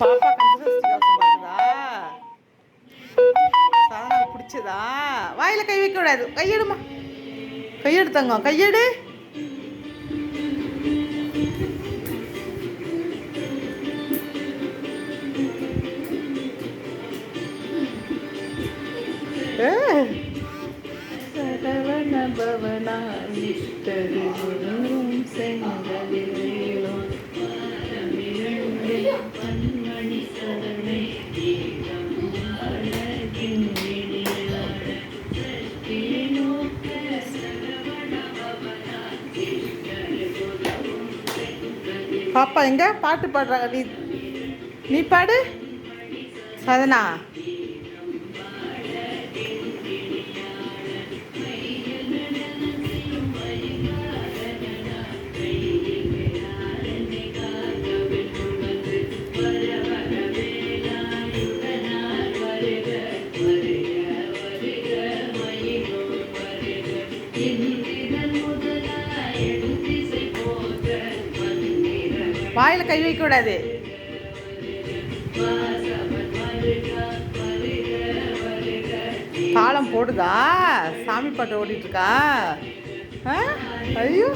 பாப்பா கன்சிஸ்டன்சி பிடிச்சதா? வாயில கை வைக்க கூடாது. கையெடுமா. கையெடு. தங்கம் கையெடு சரவண பவனா விட்டது பாப்பா எங்க? பாட்டு பாடுறாங்க. நீ நீ பாடு. சதனா வாயில் கை வைக்கக்கூடாது காலம் தாளம் போடுதா? சாமி பாட்டு ஓடிட்டு இருக்கா? ஆ? ஐயோ.